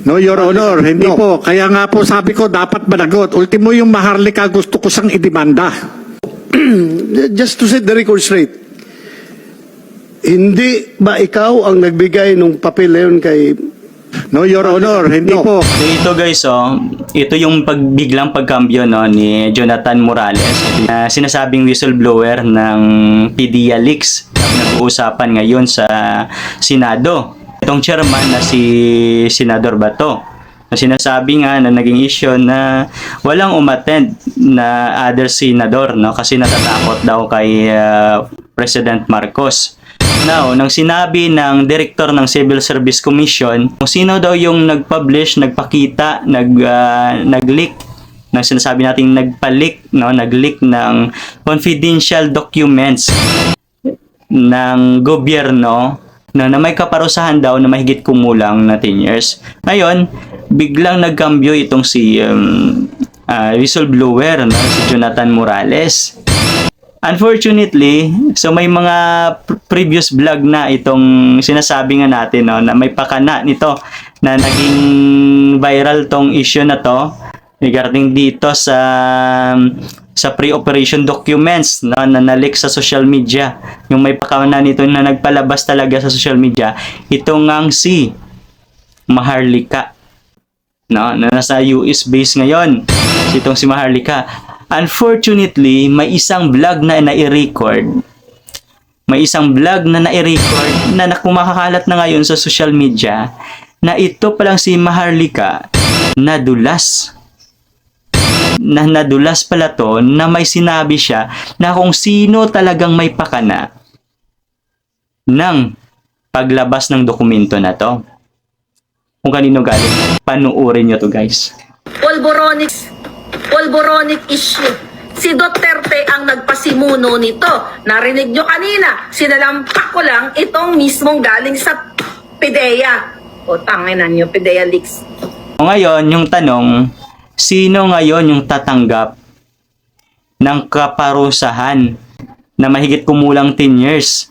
No, Your Honor, hindi No. po. Kaya nga po sabi ko, dapat managot. Ultimo yung Maharlika, gusto ko siyang idemanda. Just to set the record straight, hindi ba ikaw ang nagbigay ng papel na yun kay... No, Your Honor, hindi No. po. So ito guys, oh, ito yung pagbiglang pagkambyo no, ni Jonathan Morales. na sinasabing whistleblower ng PDEA Leaks na nag-uusapan ngayon sa Senado. Itong chairman na si Senador Bato na sinasabi nga na naging issue na walang umattend na other senador no kasi natatakot daw kay ah, President Marcos. Now, nang sinabi ng director ng Civil Service Commission kung sino daw yung nag-publish, nagpakita, nag ah, nag-leak ng sinasabi nating nagpa-leak, no, nag-leak ng confidential documents ng gobyerno na, na may kaparusahan daw na mahigit kumulang na 10 years. Ngayon, biglang nagkambyo itong si um, ah, whistleblower, no, si Jonathan Morales. Unfortunately, so may mga pr- previous vlog na itong sinasabi nga natin no, na may pakana nito na naging viral tong issue na to regarding dito sa sa pre-operation documents na nalik sa social media. Yung may pakana nito na nagpalabas talaga sa social media, ito ngang si Maharlika no, na nasa US base ngayon. Itong si Maharlika. Unfortunately, may isang vlog na nai-record. May isang vlog na nai-record na nakumakalat na ngayon sa social media na ito palang si Maharlika nadulas. Na nadulas pala to na may sinabi siya na kung sino talagang may pakana ng paglabas ng dokumento na to. Kung kanino galing, panuorin nyo to guys. Polboronic, polboronic issue. Si Duterte ang nagpasimuno nito. Narinig nyo kanina, sinalampak ko lang itong mismong galing sa PIDEA. O tanginan nyo, PIDEA leaks. O ngayon, yung tanong, sino ngayon yung tatanggap ng kaparusahan na mahigit kumulang 10 years